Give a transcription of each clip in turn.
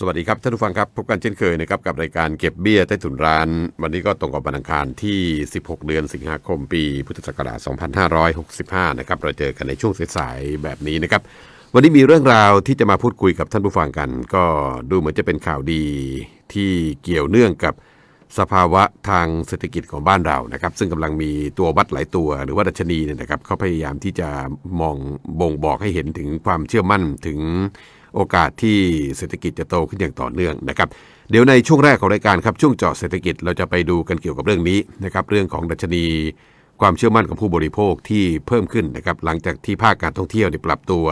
สวัสดีครับท่านผู้ฟังครับพบกันเช่นเคยนะครับกับรายการเก็บเบี้ยใต้ถุนร้าน วันนี้ก็ตรงกับวันอังคารที่ 16 เดือนสิงหาคมปี พุทธศักราช 2565 นะครับเราเจอกันในช่วงสายๆแบบนี้นะครับ วันนี้มีเรื่องราวที่จะมาพูดคุยกับท่านผู้ฟังกัน ก็ดูเหมือนจะเป็นข่าวดีที่เกี่ยวเนื่องกับสภาวะทางเศรษฐกิจของบ้านเรานะครับ ซึ่งกำลังมีตัววัดหลายตัว หรือว่าดัชนีเนี่ยนะครับเขาพยายามที่จะมองบ่งบอกให้เห็นถึงความเชื่อมั่นถึง โอกาสที่เศรษฐกิจจะโตขึ้นอย่างต่อเนื่องนะครับเดี๋ยวในช่วงแรกของรายการครับช่วงเจาะเศรษฐกิจเราจะไปดูกันเกี่ยวกับเรื่องนี้นะครับเรื่องของดัชนีความเชื่อมั่นของผู้บริโภคที่เพิ่มขึ้นนะครับหลังจากที่ภาคการท่องเที่ยวปรับตัว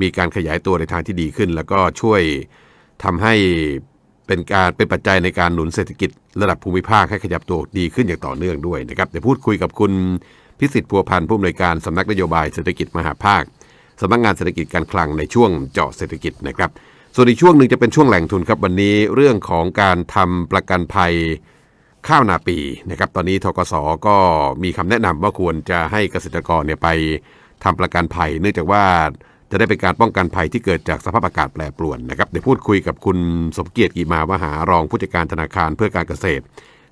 มีการขยายตัวในทางที่ดีขึ้น แล้วก็ช่วยทำให้เป็นการเป็นปัจจัยในการหนุนเศรษฐกิจระดับภูมิภาคให้ขยับตัวดีขึ้นอย่างต่อเนื่องด้วยนะครับเดี๋ยวพูดคุยกับคุณพิสิทธิ์พัวพันธ์ผู้อำนวยการสำนักนโยบายเศรษฐกิจมหาภาค สำนักงานเศรษฐกิจการคลังในช่วงเจาะเศรษฐกิจนะครับ ส่วนอีกช่วงหนึ่งจะเป็นช่วงแหล่งทุนครับวันนี้เรื่องของการทำประกันภัยข้าวนาปีนะครับตอนนี้ทกสก็มีคำแนะนำว่าควรจะให้เกษตรกรเนี่ยไปทำประกันภัย เนื่องจากว่าจะได้เป็นการป้องกันภัยที่เกิดจากสภาพอากาศแปรปรวนนะครับเดี๋ยวพูดคุยกับคุณสมเกียรติกีมาวหารองผู้จัดการธนาคารเพื่อการเกษตร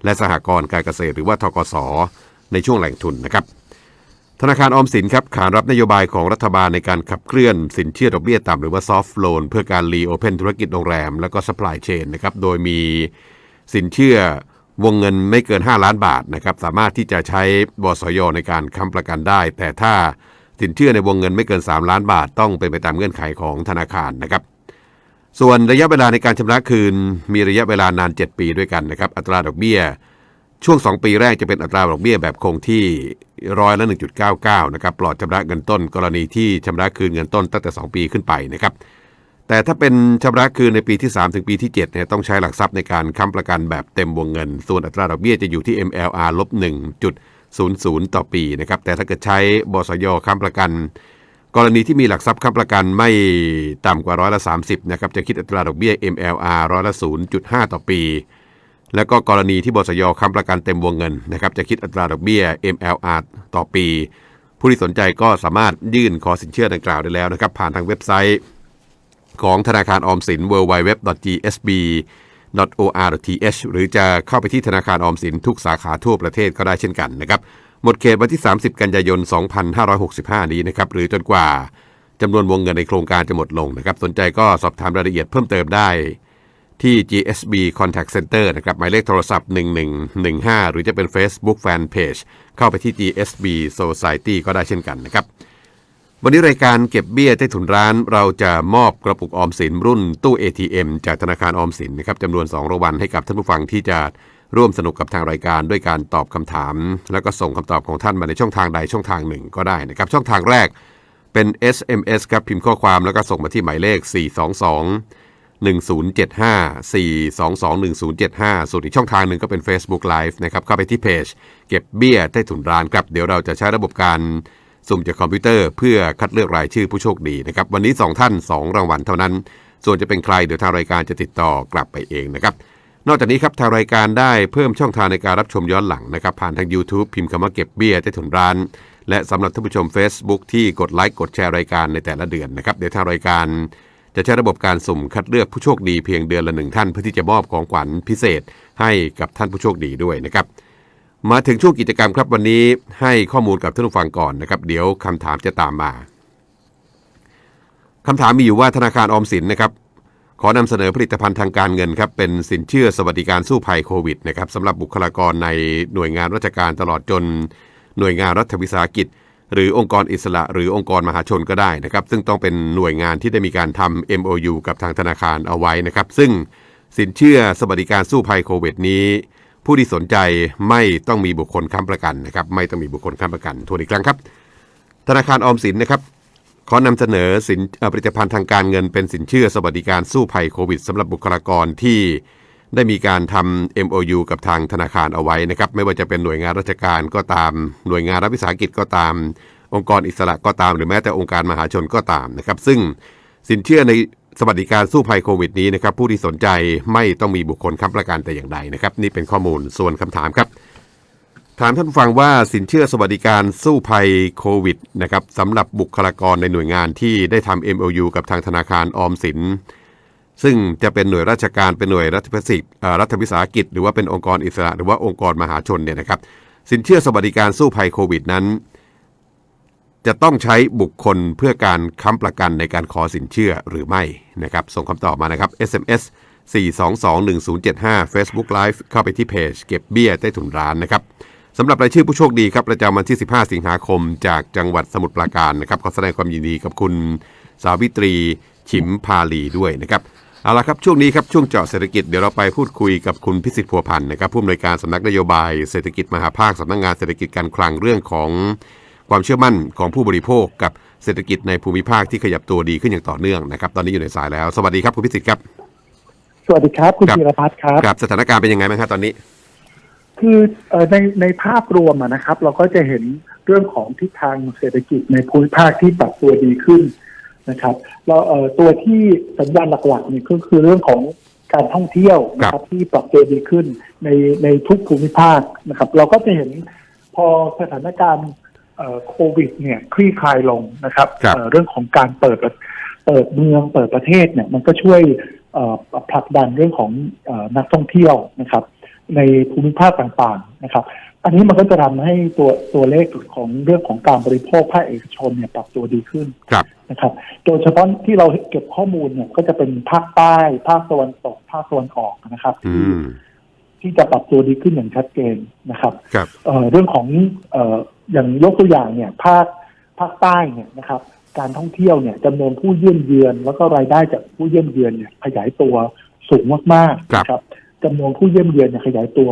และสหกรณ์การเกษตร หรือว่าทกสในช่วงแหล่งทุนนะครับ ธนาคารออมสินครับขานรับนโยบายของรัฐบาลในการขับเคลื่อนสินเชื่อดอกเบี้ยต่ำหรือว่าซอฟท์โลนเพื่อการรีโอเพนธุรกิจโรงแรม แล้วก็สป라이เชนนะครับโดยมีสินเชื่อวงเงินไม่เกิน 5 ล้านบาทนะครับสามารถที่จะใช้บสยในการค้ำประกันได้ แต่ถ้าสินเชื่อในวงเงินไม่เกิน 3 ล้านบาท ต้องเป็นไปตามเงื่อนไขของธนาคารนะครับส่วนระยะเวลาในการชำระคืนมีระยะเวลานาน 7 ปีด้วยกันนะครับอัตราดอกเบี้ย ช่วง 2 ปีแรกจะเป็นอัตราดอกเบี้ยแบบคงที่ร้อยละ 1.99 นะครับ ปลอดชำระเงินต้นกรณีที่ชำระคืนเงินต้นตั้งแต่ 2 ปีขึ้นไปนะครับ แต่ถ้าเป็นชำระคืนในปีที่ 3 ถึงปีที่7เนี่ยต้องใช้หลักทรัพย์ในการค้ำประกันแบบเต็มวงเงิน ส่วนอัตราดอกเบี้ยจะอยู่ที่ MLR ลบ1.00 ต่อปีนะครับ แต่ถ้าเกิดใช้บสยค้ำประกัน กรณีที่มีหลักทรัพย์ค้ำประกันไม่ต่ำกว่าร้อยละ 30 นะครับ จะคิดอัตราดอกเบี้ย MLR ร้อยละ 0.5 ต่อปี แล้วก็กรณีที่บสยค้ำประกันเต็มวงเงินนะครับจะคิดอัตราดอกเบี้ย MLR ต่อปี ผู้ที่สนใจก็สามารถยื่นขอสินเชื่อดังกล่าวได้แล้วนะครับ ผ่านทางเว็บไซต์ ของธนาคารออมสิน www.gsb.or.th หรือจะเข้าไปที่ธนาคารออมสินทุกสาขาทั่วประเทศก็ได้เช่นกันนะครับหมดเขตวันที่ 30 กันยายน 2565 นี้นะครับหรือจนกว่าจำนวนวงเงินในโครงการจะหมดลงนะครับ สนใจก็สอบถามรายละเอียดเพิ่มเติมได้ ที่ GSB Contact Center นะครับหมายเลขโทรศัพท์ 1115 หรือจะเป็น Facebook Fan Page เข้าไปที่ GSB Society ก็ได้เช่นกันนะครับ วันนี้รายการเก็บเบี้ยใต้ถุนร้าน เราจะมอบกระปุกออมสินรุ่นตู้ ATM จากธนาคารออมสินนะครับจำนวน2รางวัลให้กับท่านผู้ฟังที่จะร่วมสนุกกับทางรายการด้วยการตอบคำถาม แล้วก็ส่งคำตอบของท่านมาในช่องทางใดช่องทางหนึ่งก็ได้นะครับช่องทางแรกเป็น SMS ครับพิมพ์ข้อความแล้วก็ส่งมาที่หมายเลข 422 1075 422 1075 ส่วนอีกช่องทางหนึ่งก็เป็น Facebook Live นะครับเข้าไปที่เพจเก็บเบี้ยใต้ถุนร้านครับ เดี๋ยวเราจะใช้ระบบการสุ่มจากคอมพิวเตอร์เพื่อคัดเลือกรายชื่อผู้โชคดีนะครับ วันนี้ 2 ท่าน 2 รางวัลเท่านั้น ส่วนจะเป็นใครเดี๋ยวทางรายการจะติดต่อกลับไปเองนะครับ นอกจากนี้ครับทางรายการได้เพิ่มช่องทางในการรับชมย้อนหลังนะครับ ผ่านทาง YouTube พิมพ์คำว่าเก็บเบี้ยใต้ถุนร้าน และสำหรับท่านผู้ชม Facebook ที่กดไลค์กดแชร์รายการในแต่ละเดือนนะครับเดี๋ยวทางรายการ จะใช้ระบบการสุ่มคัดเลือกผู้โชคดีเพียงเดือนละหนึ่งท่านเพื่อที่จะมอบของขวัญพิเศษให้กับท่านผู้โชคดีด้วยนะครับ มาถึงช่วงกิจกรรมครับวันนี้ให้ข้อมูลกับท่านผู้ฟังก่อนนะครับ เดี๋ยวคำถามจะตามมาคำถามมีอยู่ว่าธนาคารออมสินนะครับ ขอนำเสนอผลิตภัณฑ์ทางการเงินครับเป็นสินเชื่อสวัสดิการสู้ภัยโควิดนะครับสำหรับบุคลากรในหน่วยงานราชการตลอดจน หน่วยงานรัฐวิสาหกิจ หรือองค์กรอิสระหรือองค์กรมหาชนก็ได้นะครับ ซึ่งต้องเป็นหน่วยงานที่ได้มีการทำ MOU กับทางธนาคารเอาไว้นะครับ ซึ่งสินเชื่อสวัสดิการสู้ภัยโควิดนี้ ผู้ที่สนใจไม่ต้องมีบุคคลค้ำประกันนะครับ ไม่ต้องมีบุคคลค้ำประกันทวนอีกครั้งครับ ธนาคารออมสินนะครับขอนำเสนอสินผลิตภัณฑ์ทางการเงินเป็นสินเชื่อสวัสดิการสู้ภัยโควิดสำหรับบุคลากรที่ ได้มีการทำ MOU กับทางธนาคารเอาไว้นะครับ ไม่ว่าจะเป็นหน่วยงานราชการก็ตาม หน่วยงานรัฐวิสาหกิจก็ตาม องค์กรอิสระก็ตาม หรือแม้แต่องค์การมหาชนก็ตามนะครับ ซึ่งสินเชื่อในสวัสดิการสู้ภัยโควิดนี้นะครับ ผู้ที่สนใจไม่ต้องมีบุคคลค้ำประกันแต่อย่างใดนะครับ นี่เป็นข้อมูลส่วนคำถามครับ ถามท่านฟังว่าสินเชื่อสวัสดิการสู้ภัยโควิดนะครับสำหรับบุคลากรในหน่วยงานที่ได้ทำ MOU กับทางธนาคารออมสิน ซึ่งจะเป็นหน่วยราชการเป็นหน่วยรัฐวิสาหกิจเอ่อรัฐวิสาหกิจ หรือว่าเป็นองค์กรอิสระหรือว่าองค์กรมหาชนเนี่ยนะครับ สินเชื่อสวัสดิการสู้ภัยโควิดนั้น จะต้องใช้บุคคลเพื่อการค้ำประกันในการขอสินเชื่อหรือไม่นะครับ ส่งคำตอบมานะครับ SMS 4221075 Facebook Live เข้าไปที่เพจเก็บเบี้ยใต้ถุนร้านนะครับสำหรับรายชื่อผู้โชคดีครับประจำวันที่ 15 สิงหาคม จากจังหวัดสมุทรปราการนะครับขอแสดงความยินดีกับคุณสาวิตรีฉิมพาลีด้วยนะครับ เอาละครับช่วงนี้ครับช่วงเจาะเศรษฐกิจเดี๋ยวเราไปพูดคุยกับคุณพิสิทธิ์พัวพันธ์นะครับผู้อำนวยการสำนักนโยบายเศรษฐกิจมหาภาคสำนักงานเศรษฐกิจการคลังเรื่องของความเชื่อมั่นของผู้บริโภคกับเศรษฐกิจในภูมิภาคที่ขยับตัวดีขึ้นอย่างต่อเนื่องนะครับตอนนี้อยู่ในสายแล้ว สวัสดีครับคุณพิสิทธิ์ครับสวัสดีครับคุณครับธีรพัฒน์ครับครับสถานการณ์เป็นยังไงบ้างครับตอนนี้ คือเอ่อในในภาพรวมอะนะครับ เราก็จะเห็นเรื่องของทิศทางเศรษฐกิจในภูมิภาคที่ปรับตัวดีขึ้น นะครับเราเอ่อตัวที่สัญญาณหลักๆเนี่ยก็คือเรื่องของการท่องเที่ยวนะครับที่ปรับตัวดีขึ้นในในทุกภูมิภาคนะครับ เราก็จะเห็นพอสถานการณ์เอ่อโควิด เนี่ยคลี่คลายลงนะครับครับเอ่อเรื่องของการเปิดประเปิดเมืองเปิดประเทศเนี่ยมันก็ช่วยเอ่อผลักดันเรื่องของเออนักท่องเที่ยวนะครับ ในภูมิภาคต่างๆนะครับ อันนี้มันก็จะทำให้ตัวตัวเลขของเรื่องของการบริโภคภาคเอกชนเนี่ยปรับตัวดีขึ้นครับนะครับ โดยเฉพาะที่เราเก็บข้อมูลเนี่ยก็จะเป็นภาคใต้ ภาคตะวันตก ภาคตะวันออกนะครับอืที่มที่จะปรับตัวดีขึ้นอย่างชัดเจนนะครับครับเอ่อเรื่องของเอ่ออย่างยกตัวอย่างเนี่ย ภาคภาคใต้เนี่ยนะครับ การท่องเที่ยวเนี่ยจำนวนผู้เยี่ยมเยือน แล้วก็รายได้จากผู้เยี่ยมเยือนเนี่ยขยายตัวสูงมากๆนะครับจำนวนผู้เยี่ยมเยือนเนี่ยขยายตัว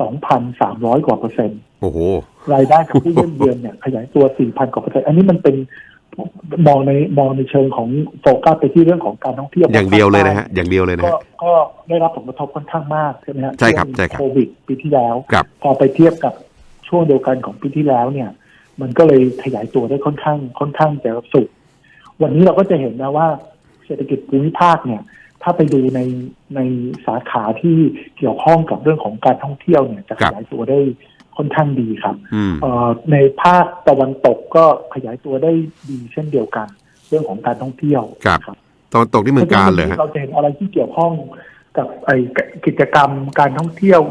2,300 กว่าเปอร์เซ็นต์โอ้โหรายได้จากผู้เยี่ยมเยือนเนี่ยขยายตัว 4,000 กว่าเปอร์เซ็นต์อันนี้มันเป็นมองในมองในเชิงของโฟกัสไปที่เรื่องของการท่องเที่ยวอย่างเดียวเลยนะฮะอย่างเดียวเลยนะก็ฮะก็ได้รับผลกระทบค่อนข้างมากใช่ไหมฮะใช่ครับวงใช่ครับโควิดปีที่แล้วครับพอไปเทียบกับช่วงเดียวกันของปีที่แล้วเนี่ย มันก็เลยขยายตัวได้ค่อนข้างค่อนข้างจะสูงวันนี้เราก็จะเห็นนะว่าเศรษฐกิจภูมิภาคเนี่ย ถ้าไปดูในในสาขาที่เกี่ยวข้องกับเรื่องของการท่องเที่ยวเนี่ยจะขยายตัวได้ค่อนข้างดีครับอืมเอ่อในภาคตะวันตกก็ขยายตัวได้ดีเช่นเดียวกัน เรื่องของการท่องเที่ยวครับครับตอนตกที่เมืองการเลยฮะเราจะเห็นอะไรที่เกี่ยวข้องกับไอ้กิจกรรมการท่องเที่ยว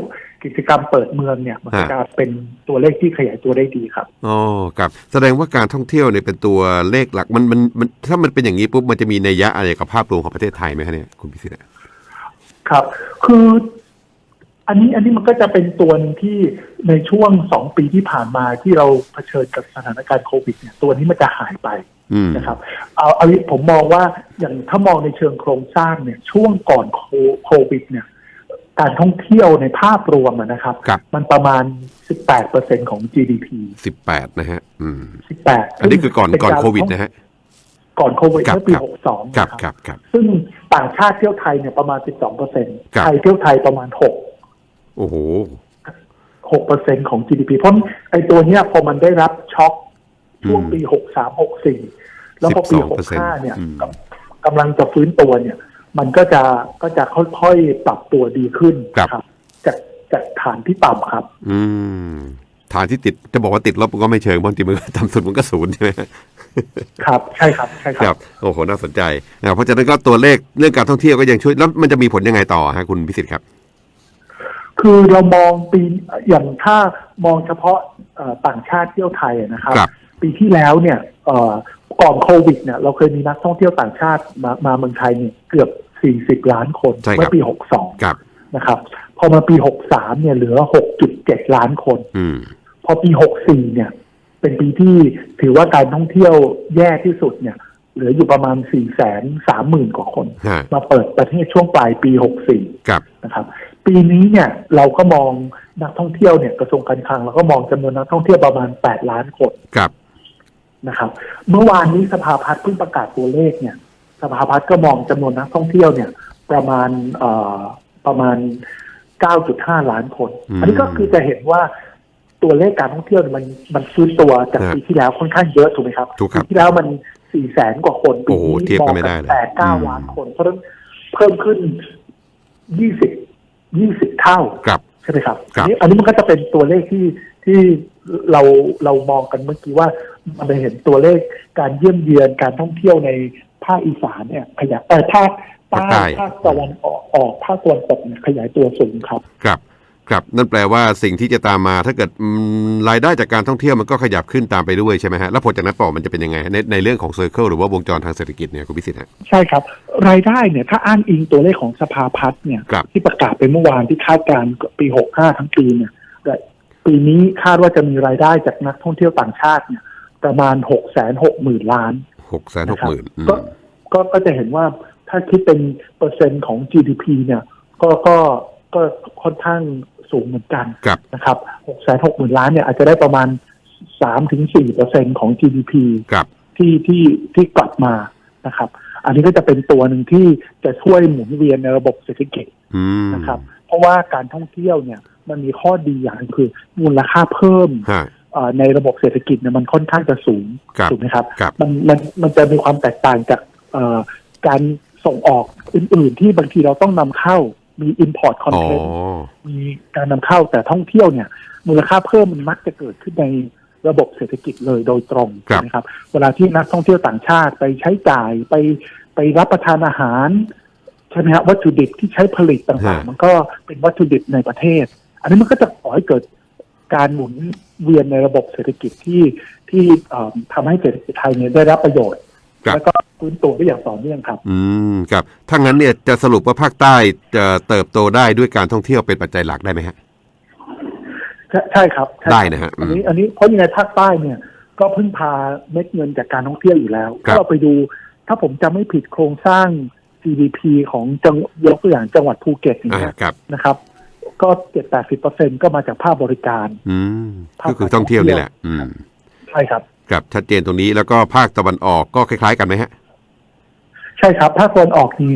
กิจกรรมเปิดเมืองเนี่ยมันก็ฮะจะเป็นตัวเลขที่ขยายตัวได้ดีครับอ๋อครับแสดงว่าการท่องเที่ยวเนี่ยเป็นตัวเลขหลักมันมันมันถ้ามันเป็นอย่างนี้ปุ๊บมันจะมีนัยยะอะไรกับภาพรวมของประเทศไทยไหมคะเนี่ยคุณพิสิทธิ์อะครับ คืออันนี้อันนี้มันก็จะเป็นตัวหนึงที่ในช่วงสองปีที่ผ่านมาที่เราเผชิญกับสถานการณ์โควิดเนี่ยตัวนี้มันจะหายไปอืมนะครับเอาเอาผมมองว่าอย่างถ้ามองในเชิงโครงสร้างเนี่ย ช่วงก่อนโคโควิดเนี่ย การท่องเที่ยวในภาพรวมอะนะครับครับ มันประมาณ 18เปอร์เซ็นของ GDP สิบแปดนะฮะอืม18 อันนี้คือก่อนก่อนโควิดนะฮะ ก่อนโควิดครับเมื่อปีครับ62ครับนะครับครับ ซึ่งต่างชาติเที่ยวไทยเนี่ยประมาณ 12เปอร์เซ็นครับไทยเที่ยวไทยประมาณ 6 โอ้โห6เปอร์เซ็นของ GDP เพราะไอ้ตัวเนี้ยพอมันได้รับช็อคช่วงปี 63 64 แล้วพอปี 65 เนี่ยอืมกำกำลังจะฟื้นตัวเนี่ย มันก็จะก็จะค่อยๆ ปรับตัวดีขึ้นครับครับ จากจากฐานที่ต่ำครับ อืม ฐานที่ติดจะบอกว่าติดลบมันก็ไม่เชิงบางทีมันก็ต่ำสุดมันก็ศูนย์ใช่ไหมฮะครับ ใช่ครับ ใช่คครัรับบโอ้โห น่าสนใจนะครับเพราะฉะนั้นก็ตัวเลขเรื่องการท่องเที่ยวก็ยังช่วย แล้วมันจะมีผลยังไงต่อฮะคุณพิสิทธิ์ครับ คือเรามองปีอย่างถ้ามองเฉพาะเอ่อต่างชาติเที่ยวไทยอะนะครับครับ ปีที่แล้วเนี่ยเอ่อก่อนโควิดเนี่ยเราเคยมีนักท่องเที่ยวต่างชาติมามาเมืองไทยเนี่ยเกือบ 40 ล้านคนใช่ครับเมื่อปีครับ62 นะครับ พอมาปี 63 เนี่ยเหลือ 6.7 ล้านคนอืมพอปี 64 เนี่ย เป็นปีที่ถือว่าการท่องเที่ยวแย่ที่สุดเนี่ย เหลืออยู่ประมาณ 4 3 0 0 0 0 กว่าคนฮะมาเปิดประเทศช่วงปลายปี 64ครับนะครับ ปีนี้เนี่ยเราก็มองนักท่องเที่ยวเนี่ยกระทรวงการคลังเราก็มองจำนวนนักท่องเที่ยวประมาณ 8 ล้านคนครับ นะครับ เมื่อวานนี้สภาพัฒน์เพิ่งประกาศตัวเลขเนี่ย สภาพัฒน์ก็มองจำนวนนักท่องเที่ยวเนี่ย ประมาณเอ่อประมาณ 9.5 ล้านคนอืมอันนี้ก็คือจะเห็นว่าตัวเลขการท่องเที่ยวเนี่ยมันมันฟื้นตัวจากฮะปีที่แล้วค่อนข้างเยอะถูกไหมครับถูกครับปีที่แล้วมัน4แสนกว่าคนปีโอ้โหนี้เทียบมอกันงไม่ได้กันเลยแปดเก้าอืมล้านคน เพราะฉะนั้นเพิ่มขึ้น20 20เท่าครับใช่ไหมครับครับอันนี้อันนี้มันก็จะเป็นตัวเลขที่ที่เราเรามองกันเมื่อกี้ว่า มันไปเห็นตัวเลขการเยี่ยมเยือนการท่องเที่ยวในภาคอีสานเนี่ย ขยายเออภาคใต้ภาคใต้ภาคตะวันออกออกภาคตะวันตกเนี่ยขยายตัวสูงครับ ครับครับนั่นแปลว่าสิ่งที่จะตามมาถ้าเกิดอืมรายได้จากการท่องเที่ยวมันก็ขยับขึ้นตามไปด้วยใช่ไหมฮะแล้วผลจากนั้นต่อมันจะเป็นยังไง ในในเรื่องของเซอร์เคิลหรือว่าวงจรทางเศรษฐกิจเนี่ยคุณพิสิทธิ์ฮะใช่ครับ รายได้เนี่ยถ้าอ้างอิงตัวเลขของสภาพัฒน์เนี่ยครับที่ประกาศไปเมื่อวานที่คาดการณ์ปี65ทั้งปีเนี่ยแต่ปีนี้คาดว่าจะมีรายได้จากนักท่องเที่ยวต่างชาติเนี่ย ประมาณ6 6 0 0 0 0ล้านหกแสนหกหมื่นก็ก็ก็จะเห็นว่าถ้าคิดเป็นเปอร์เซ็นต์ของ GDP เนี่ย ก็ก็ก็ค่อนข้างสูงเหมือนกันครับนะครับ6 6 0 0 0 0ล้านเนี่ยอาจจะได้ประมาณ3-4เปอร์เซ็นต์ของ GDP ครับที่ที่ที่กลับมานะครับ อันนี้ก็จะเป็นตัวหนึ่งที่จะช่วยหมุนเวียนในระบบเศรษฐกิจอืมนะครับ เพราะว่าการท่องเที่ยวเนี่ย มันมีข้อดีอย่างหนึ่งคือมูลค่าเพิ่มฮะเอ่อ ในระบบเศรษฐกิจเนี่ยมันค่อนข้างจะสูงครับถูกไหมครับครับ มันมันมันจะมีความแตกต่างจากเอ่อการส่งออกอื่น ๆ ที่บางทีเราต้องนำเข้ามี import อ๋อ content มีการนำเข้าแต่ท่องเที่ยวเนี่ย มูลค่าเพิ่มมันมักจะเกิดขึ้นในระบบเศรษฐกิจเลยโดยตรงครับนะครับ เวลาที่นักท่องเที่ยวต่างชาติไปใช้จ่ายไปไปรับประทานอาหารใช่ไหมฮะวัตถุดิบที่ใช้ผลิตต่างๆ มันก็เป็นวัตถุดิบในประเทศ อันนี้มันก็จะขอให้เกิด การหมุนเวียนในระบบเศรษฐกิจที่ที่เอ่อทำให้เศรษฐกิจไทยเนี่ยได้รับประโยชน์ครับแล้วก็ฟื้นตัวได้อย่างต่อเนื่องครับ อืมครับถ้างั้นเนี่ยจะสรุปว่าภาคใต้จะเติบโตได้ด้วยการท่องเที่ยวเป็นปัจจัยหลักได้ไหมฮะใช่ใช่ครับใช่ครับได้นะฮะอืมอันนี้อันนี้เพราะยังไงภาคใต้เนี่ย ก็พึ่งพาเม็ดเงินจากการท่องเที่ยวอยู่แล้วครับถ้าเราไปดู ถ้าผมจำไม่ผิดโครงสร้าง GDP ของจังยกตัวอย่างจังหวัดภูเก็ตอย่างอ่าเงี้ยครับนะครับ ก็เจ็ดแปดสิบเปอร์เซ็นก็มาจากภาคบริการ อืมภาคก็คือท่องเที่ยวนี่แหละ อืมใช่ครับครับชัดเจนตรงนี้แล้วก็ภาคตะวันออกก็คล้าย ๆ กันไหมฮะ ใช่ครับภาคตะวันออกนี่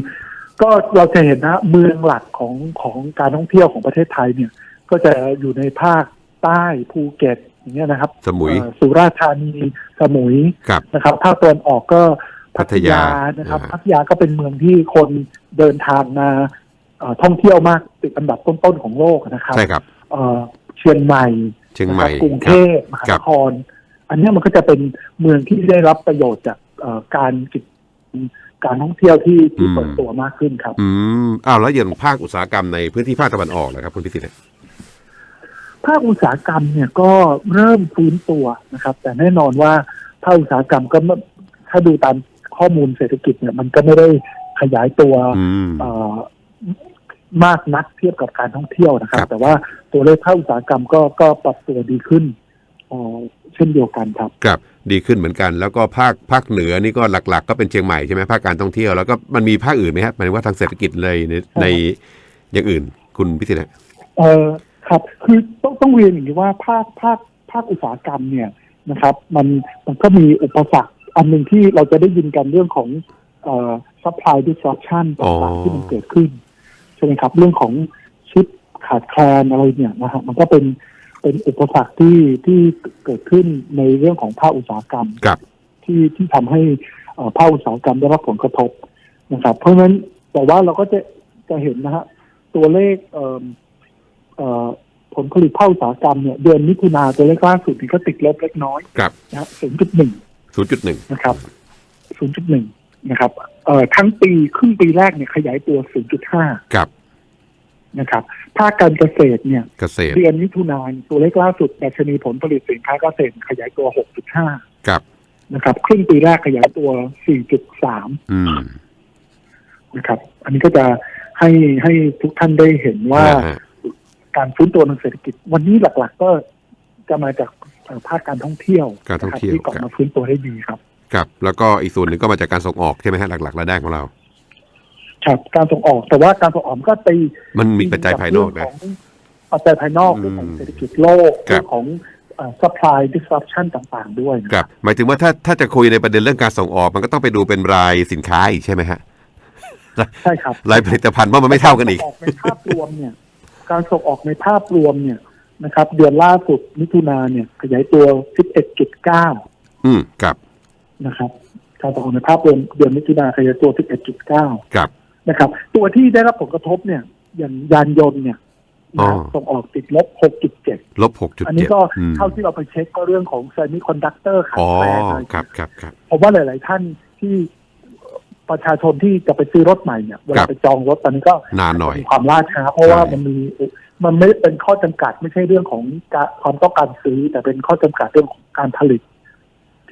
ก็เราจะเห็นนะเมืองหลักของของการท่องเที่ยวของประเทศไทยเนี่ย ก็จะอยู่ในภาคใต้ภูเก็ตอย่างเงี้ยนะครับ สมุยเอ่อสุราษฎร์ธานีสมุยครับนะครับภาคตะวันออกก็พัทพัทยายานะครับอ่าพัทยาก็เป็นเมืองที่คนเดินทางมาเอ่อ ท่องเที่ยวมากติดอันดับต้นๆของโลกนะครับใช่ครับเอ่อเชียงใหม่เชียงใหม่นะครับกรุงคเทรับพมหาครันบคร อันเนี้ยมันก็จะเป็นเมืองที่ได้รับประโยชน์จากเอ่อการกิจการท่องเที่ยวที่ที่เปิดตัวมากขึ้นครับ อืมอ้าวแล้วอย่างภาคอุตสาหกรรมในพื้นที่ภาคตะวันออกนะครับคุณพิสิทธิ์ภาคอุตสาหกรรมเนี่ยก็เริ่มฟื้นตัวนะครับ แต่แน่นอนว่าภาคอุตสาหกรรมก็ไม่ถ้าดูตามข้อมูลเศรษฐกิจเนี่ย มันก็ไม่ได้ขยายตัวอื มเอ่อมากนักเทียบกับการท่องเที่ยวนะครับครับ แต่ว่าตัวเลขภาคอุตสาหกรรมก็ก็ปรับตัวดีขึ้นเอ่อเช่นเดียวกันครับครับดีขึ้นเหมือนกัน แล้วก็ภาคภาคเหนือนี่ก็หลัก ๆ ก็เป็นเชียงใหม่ใช่ไหมภาคการท่องเที่ยวแล้วก็มันมีภาคอื่นไหมครับหมายถึงว่าทางเศรษฐกิจเลยในในอย่างอื่น คุณพิสิทธิ์ฮะเออครับคือต้องต้องเรียนอย่างนี้ว่าภาคภาคภาคอุตสาหกรรมเนี่ยนะครับ มันมันก็มีอุปสรรคอันหนึ่งที่เราจะได้ยินกันเรื่องของเอ่อ supply disruption อ๋อต่างๆที่มันเกิดขึ้นใช่ไหมครับ เรื่องของชิปขาดแคลนอะไรเนี่ยนะฮะมันก็เป็นเป็นอุปสรรคที่ที่เกิดขึ้นในเรื่องของภาคอุตสาหกรรมครับที่ที่ทำให้เอ่อภาคอุตสาหกรรมได้รับผลกระทบนะครับ เพราะฉะนั้นแต่ว่าเราก็จะจะเห็นนะฮะตัวเลขเอ่อเอ่อผลผลิตภาคอุตสาหกรรมเนี่ยเดือนมิถุนาตัวเลขล่าสุดนี่ก็ติดลบเล็กน้อยครับนะครับ0.1ศูนย์จุดหนึ่งนะครับ0.1นะครับ เอ่อทั้งปีครึ่งปีแรกเนี่ยขยายตัว 0.5 ครับนะครับภาคการเกษตรเนี่ยเกษตรเดือนมิถุนายนตัวเลขล่าสุดดัชนีผลผลิตสินค้าเกษตรขยายตัว 6.5 ครับนะครับครึ่งปีแรกขยายตัว 4.3อืมนะครับ อันนี้ก็จะให้ให้ทุกท่านได้เห็นว่าอ่าฮะการฟื้นตัวทางเศรษฐกิจ วันนี้หลัก ๆ ก็จะมาจากเอ่อภาคการท่องเที่ยวการท่องเที่ยวนะครับที่กลับครับมาฟื้นตัวได้ดีครับ ครับ แล้วก็อีกส่วนหนึ่งก็มาจากการส่งออกใช่ไหมฮะหลักๆรายได้ของเรา ครับการส่งออกแต่ว่าการส่งออกก็ไปมันมีปัจจัยภายนอกนะเรื่องของปัจจัยภายนอกอืมเรื่องของเศรษฐกิจโลกครับเรื่องของเอ่อ supply disruption ต่างๆ ด้วยนะครับหมายถึงว่าถ้าถ้าจะคุยในประเด็นเรื่องการส่งออกมันก็ต้องไปดูเป็นรายสินค้าอีกใช่ไหมฮะใช่ครับรายผลิตภัณฑ์ว่ามันไม่เท่ากันอีกรส่งออกในภาพรวมเนี่ย การส่งออกในภาพรวมเนี่ยนะครับ เดือนล่าสุดมิถุนาเนี่ย ขยายตัว 11.9 อืมครับ นะครับการส่งออกในภาพรวมเดือนมิถุนาขยายตัว 11.9 ครับ นะครับ ตัวที่ได้รับผลกระทบเนี่ย อย่างยานยนต์เนี่ยนะครับอ๋อส่งออกติดลบ 6.7 ลบหกจุดอันนี้เจ็ดก็เท่าที่เราไปเช็คก็เรื่องของเซมิคอนดักเตอร์ขาดอ๋อแคลนอะไรครับครับครับผมว่าหลาย ๆ ท่านที่ประชาชนที่จะไปซื้อรถใหม่เนี่ยเวครัลาบไปจองรถตอนนี้ก็นานหน่อยมีความล่าช้าเพราะว่าใช่มันมีมันไม่เป็นข้อจำกัดไม่ใช่เรื่องของการความต้องการซื้อ แต่เป็นข้อจำกัดเรื่องของการผลิต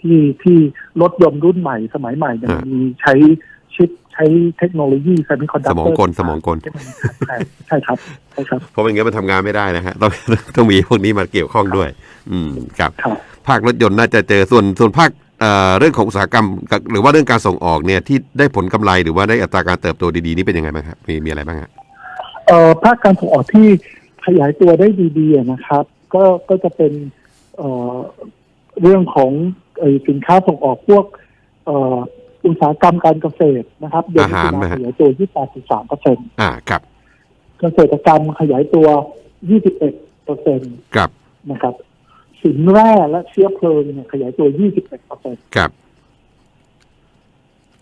ที่ที่รถยนต์รุ่นใหม่สมัยใหม่เนี่ยมันมีใช้ชิปใช้เทคโนโลยีเซมิคอนดัสกมเตองอร์กลสมองกลใช่ใช่ครับใช่ครับเพราะไม่งั้นมันทำงานไม่ได้นะฮะต้องต้องมีพวกนี้มาเกี่ยวข้องด้วย อืมครับครับภาครถยนต์น่าจะเจอส่วนส่วนภาคเอ่อเรื่องของอุตสาหกรรมกับหรือว่าเรื่องการส่งออกเนี่ยที่ได้ผลกำไรหรือว่าได้อัตราการเติบโตดีๆนี่เป็นยังไงบ้างครับมีมีอะไรบ้างฮะเอ่อภาคการส่งออกที่ขยายตัวได้ดีๆอะนะครับ ก็ก็จะเป็นเอ่อเรื่องของเอ่อ สินค้าส่งออกพวกเอ่ออุตสาหกรรมการเกษตรนะครับเดือนมิถุนายนขยายตัวที่ 83เปอร์เซ็นต์อ่าครับเกษตรกรรมขยายตัว 21เปอร์เซ็นต์ครับนะครับ สินแร่และเชื้อเพลิงเนี่ยขยายตัว 21เปอร์เซ็นต์ครับ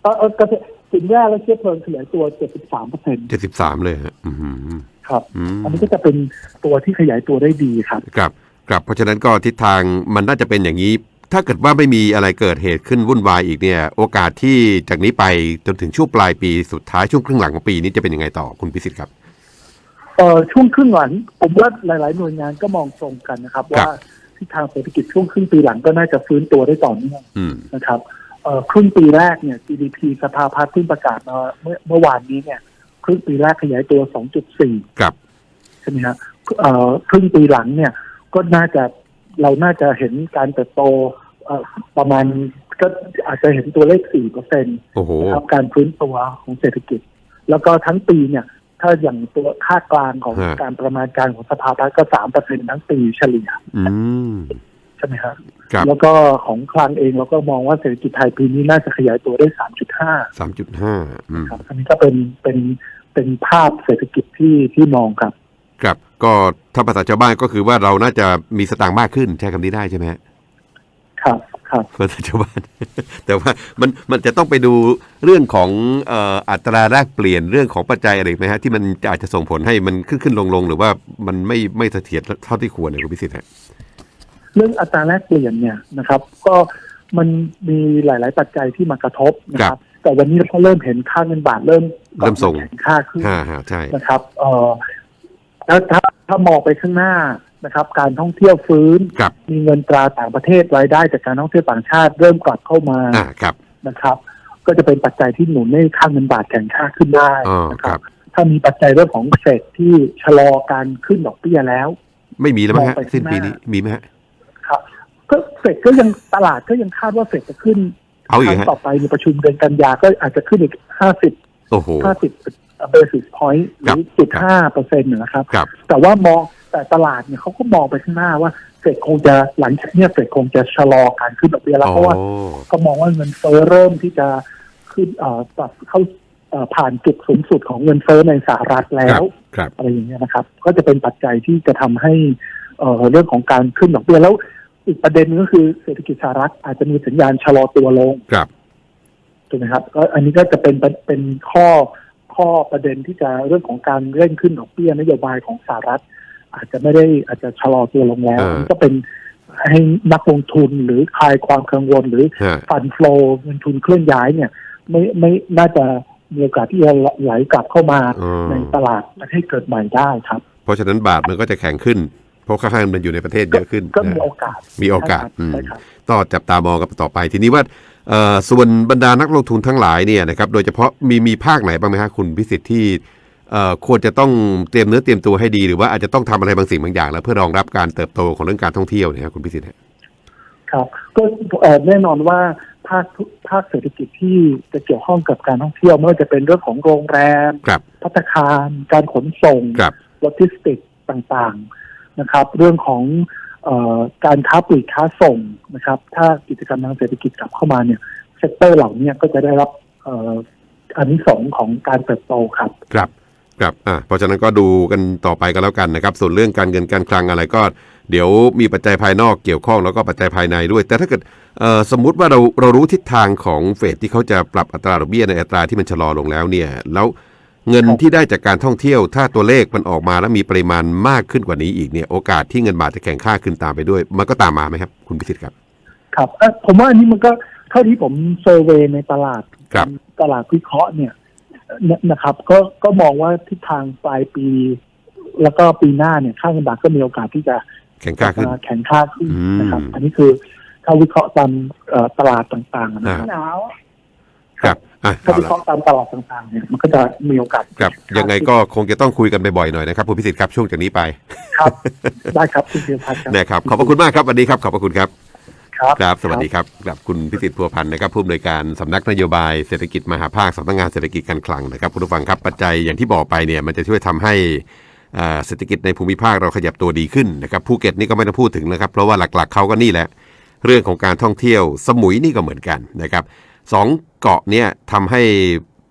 เออเออเกษตรสินแร่และเชื้อเพลิงขยายตัว 73เปอร์เซ็นต์เจ็ดสิบสามเลยฮะอืมครับอืมอันนี้ก็จะเป็นตัวที่ขยายตัวได้ดีครับ ครับครับเพราะฉะนั้นก็ทิศทางมันน่าจะเป็นอย่างนี้ ถ้าเกิดว่าไม่มีอะไรเกิดเหตุขึ้นวุ่นวายอีกเนี่ย โอกาสที่จากนี้ไปจนถึงช่วงปลายปีสุดท้ายช่วงครึ่งหลังของปีนี้จะเป็นยังไงต่อคุณพิสิทธิ์ครับเอ่อช่วงครึ่งหลังผมว่าหลาย ๆ หน่วยงานก็มองตรงกันนะครับครับว่าทิศทางเศรษฐกิจช่วงครึ่งปีหลังก็น่าจะฟื้นตัวได้ต่อเนื่องอืมนะครับเอ่อครึ่งปีแรกเนี่ย GDP สภาพัฒน์เพิ่งประกาศมาเมื่อเมื่อวานนี้เนี่ยครึ่งปีแรกขยายตัว 2.4 ครับใช่ไหมครับเอ่อครึ่งปีหลังเนี่ยก็น่าจะ เราน่าจะเห็นการเติบโตเอ่อประมาณก็อาจจะเห็นตัวเลข4เปอร์เซ็นต์โอ้โหนะครับการฟื้นตัวของเศรษฐกิจ แล้วก็ทั้งปีเนี่ย ถ้าอย่างตัวค่ากลางของฮะการประมาณการของสภาพัฒน์ก็สามเปอร์เซ็นทั้งปีเฉลี่ยอืมใช่ไหมครับครับแล้วก็ของคลังเองเราก็มองว่าเศรษฐกิจไทยปีนี้น่าจะขยายตัวได้สามจุดห้าสามจุดห้าอืมครับอันนี้ก็เป็นเป็นเป็นภาพเศรษฐกิจที่ที่มองครับ ครับก็ถ้าภาษาชาวบ้านก็คือว่าเราน่าจะมีสตางค์มากขึ้นใช้คำนี้ได้ใช่ไหมฮะครับครับภาษาชาวบ้าน แต่ว่ามันมันจะต้องไปดูเรื่องของเอ่ออัตราแลกเปลี่ยนเรื่องของปัจจัยอะไรไหมฮะที่มันอาจจะส่งผลให้มันขึ้นขึ้นลงลงหรือว่ามันไม่ไม่เสถียรเท่าที่ควรเนี่ยคุณพิสิทธิ์ฮะเรื่องอัตราแลกเปลี่ยนเนี่ยนะครับ ก็มันมีหลาย ๆ ปัจจัยที่มากระทบนะครับ แต่วันนี้เราก็เริ่มเห็นค่าเงินบาทเริ่มเริ่มส่งแข็งค่าขึ้นฮ่าฮ่าใช่นะครับเอ่อ แล้วถ้าถ้ามองไปข้างหน้านะครับ การท่องเที่ยวฟื้น ครับ มีเงินตราต่างประเทศรายได้จากการท่องเที่ยวต่างชาติเริ่มกลับเข้ามาอ่าครับนะครับ ก็จะเป็นปัจจัยที่หนุนให้ค่าเงินบาทแข็งค่าขึ้นได้อ๋อนะคครัรับบถ้ามีปัจจัยเรื่องของเศรษฐที่ชะลอการขึ้นดอกเบี้ยแล้ว ไม่มีแล้วมั้งฮะมองไปข้างสิ้นปีหน้านี้มีไหมฮะครับก็เฟดก็ยังตลาดก็ยังคาดว่าเฟดจะขึ้นเอาอีกครั้งฮะ ต่อไปในประชุมเดือนกันยาก็อาจจะขึ้นอีกห้าสิบโอ้โห ห้าสิบ เบสิสพอยต์หครัรืบอจุดห้าเปอร์เซ็นต์นะครับครับ แต่ว่ามองแต่ตลาดเนี่ยเขาก็มองไปข้างหน้าว่าเฟดคงจะหลังจากเนี้ยเฟดคงจะชะลอการขึ้นดอกเบี้ยแล้วเพราะว่าโอ้ก็มองว่าเงินเฟ้อเริ่มที่จะขึ้นเอ่อปรับเข้าเอ่อผ่านจุดสูงสุดของเงินเฟ้อในสหรัฐแล้ครัวบครับอะไรอย่างเงี้ยนะครับ ก็จะเป็นปัจจัยที่จะทำให้เอ่อเรื่องของการขึ้นดอกเบี้ยแล้วอีกประเด็นนึงก็คือเศรษฐกิจสหรัฐอาจจะมีสัญญาณชะลอตัวลงครับถูกไหมครับก็อันนี้ก็จะเป็นเป็นเป็นข้อ ข้อประเด็นที่จะเรื่องของการเร่งขึ้นดอกเบี้ยนโยบายของสหรัฐ อาจจะไม่ได้อาจจะชะลอตัวลงแล้วอ่าอันนี้ก็เป็นให้นักลงทุนหรือคลายความกังวลหรือฮะฟันฟลอเงินทุนเคลื่อนย้ายเนี่ยไม่ไม่น่าจะมีโอกาสที่จะไหลกลับเข้ามาอ๋อในตลาดและให้เกิดใหม่ได้ครับ เพราะฉะนั้นบาทมันก็จะแข็งขึ้นเพ ราะค่าเงินมันอยู่ในประเทศเยอะขึ้น ก็มีนะโอกาส มีโอกาสอืมใช่ครับต่อจับตามองกันต่อไป ทีนี้ว่าเอ่อส่วนบรรดานักลงทุนทั้งหลายเนี่ยนะครับ โดยเฉพาะมีมีภาคไหนบ้างไหมฮะคุณพิสิทธิ์ที่เอ่อควรจะต้องเตรียมเนื้อเตรียมตัวให้ดีหรือว่าอาจจะต้องทำอะไรบางสิ่งบางอย่าง แล้วเพื่อรองรับการเติบโตของเรื่องการท่องเที่ยวเนี่ยครับคุณพิสิทธิ์ฮะครับก็เอ่อแน่นอนว่าภาคทุกภาคเศรษฐกิจที่จะเกี่ยวข้องกับการท่องเที่ยวไม่ว่าจะเป็นเรื่องของโรงแรมครับพัตตาคาร การขนส่งครับโลจิสติกส์ต่างๆ นะครับ เรื่องของออการค้าปลีกค้าส่งนะครับ ถ้ากิจกรรมทางเศรษฐกิจกลับเข้ามาเนี่ยเซกเตอร์เหล่านี้ก็จะได้รับอันนี้สงของการเติบโตครับ ครับครับอ่าเพราะฉะนั้นก็ดูกันต่อไปกันแล้วกันนะครับ ส่วนเรื่องการเงินการคลังอะไรก็ เดี๋ยวมีปัจจัยภายนอกเกี่ยวข้องแล้วก็ปัจจัยภายในด้วย แต่ถ้าเกิดสมมุติว่าเราเรารู้ทิศทางของเฟดที่เขาจะปรับอัตราดอกเบี้ยในอัตราที่มันชะลอลงแล้วเนี่ย แล้ว เงินครับที่ได้จากการท่องเที่ยว ถ้าตัวเลขมันออกมาแล้วมีปริมาณมากขึ้นกว่านี้อีกเนี่ยโอกาสที่เงินบาทจะแข็งค่าขึ้นตามไปด้วย มันก็ตามมาไหมครับ คุณพิสิทธิ์ครับ ครับเอ่อผมว่าอันนี้มันก็เท่าที่ผมเซอร์เวยในตลาดครับตลาดวิเคราะห์เนี่ยนนะครับ ก็ก็มองว่าทิศทางปลายปี แล้วก็ปีหน้าเนี่ยค่าเงินบาทก็มีโอกาสที่จะแข็งค่าขึ้นแข็งค่าขึ้นอืมนะครับ อันนี้คือถ้าวิเคราะห์ตามเอ่อตลาดต่างๆนะครับ ถ้าเอาวิละเคราะห์ตามตลาดต่างๆเนี่ยมันก็จะมีโอกาสครับ ยังไงก็คงจะต้องคุยกันบ่อยๆหน่อยนะครับคุณพิสิทธิ์ครับช่วงจากนี้ไป ครับ ได้ครับคุณเพียรพัฒน์ครับนะครับ ขอบพระคุณมากครับวันนี้ครับ ขอบพระคุณครับครับครับสวัสดีครับกับคุณพิสิทธิ์พัวพันธ์นะครับผู้อำนวยการสำนักนโยบายเศรษฐกิจมหาภาคสำนักงานเศรษฐกิจการคลังนะครับคุณผู้ฟังครับปัจจัยอย่างที่บอกไปเนี่ยมันจะช่วยทำให้อ่าเศรษฐกิจในภูมิภาคเราขยับตัวดีขึ้นนะครับภูเก็ตนี่ก็ไม่ต้องพูดถึงนะครับเพราะว่าหลักๆเขาก็นี่แหละ เรื่องของการท่องเที่ยวสมุยนี่ก็เหมือนกันนะครับ สองเกาะเนี่ยทำให้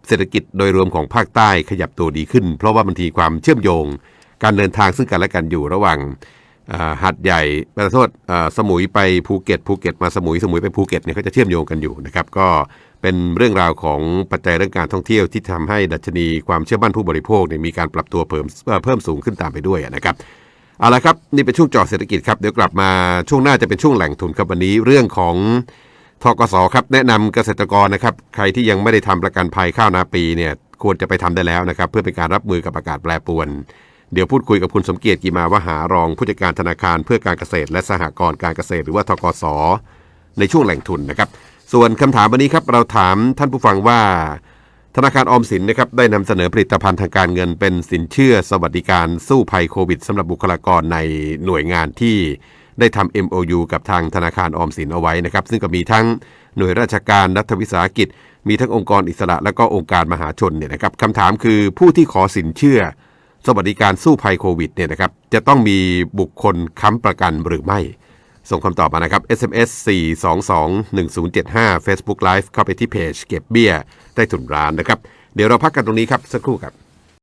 เศรษฐกิจโดยรวมของภาคใต้ขยับตัวดีขึ้น เพราะว่ามันทีความเชื่อมโยง การเดินทางซึ่งกันและกันอยู่ระหว่างหัดใหญ่ขอโทษสมุยไปภูเก็ตภูเก็ตมาสมุยสมุยไปภูเก็ตเนี่ยเขาจะเชื่อมโยงกันอยู่นะครับก็เป็นเรื่องราวของปัจจัยเรื่องการท่องเที่ยวที่ทำให้ดัชนีความเชื่อมั่นผู้บริโภคเนี่ยมีการปรับตัวเพิ่มเพิ่มสูงขึ้นตามไปด้วยนะครับเอาละครับนี่เป็นช่วงจอเศรษฐกิจครับเดี๋ยวกลับมาช่วงหน้าจะเป็นช่วงแหล่งทุนครับวันนี้เรื่องของ ทกสครับแนะนำเกษตรกรนะครับใครที่ยังไม่ได้ทำประกันภัยข้าวนาปีเนี่ยควรจะไปทำได้แล้วนะครับ เพื่อเป็นการรับมือกับอากาศแปรปรวน เดี๋ยวพูดคุยกับคุณสมเกียรติกีมาวหารองผู้จัดการธนาคารเพื่อการเกษตร และสหกรณ์การเกษตร หรือว่าทกส ในช่วงแหล่งทุนนะครับ ส่วนคำถามวันนี้ครับเราถามท่านผู้ฟังว่า ธนาคารออมสินนะครับได้นำเสนอผลิตภัณฑ์ทางการเงินเป็นสินเชื่อสวัสดิการสู้ภัยโควิดสำหรับบุคลากรในหน่วยงานที่ ได้ทำ MOU กับทางธนาคารออมสินเอาไว้นะครับ ซึ่งก็มีทั้งหน่วยราชการรัฐวิสาหกิจ มีทั้งองค์กรอิสระ และก็องค์การมหาชนเนี่ยนะครับคำถามคือผู้ที่ขอสินเชื่อ สวัสดิการสู้ภัยโควิดเนี่ยนะครับจะต้องมีบุคคลค้ำประกันหรือไม่ ส่งคำตอบมานะครับ SMS 422 1075 Facebook Live เข้าไปที่เพจเก็บเบี้ยใต้ถุนร้านนะครับ เดี๋ยวเราพักกันตรงนี้ครับสักครู่ครับ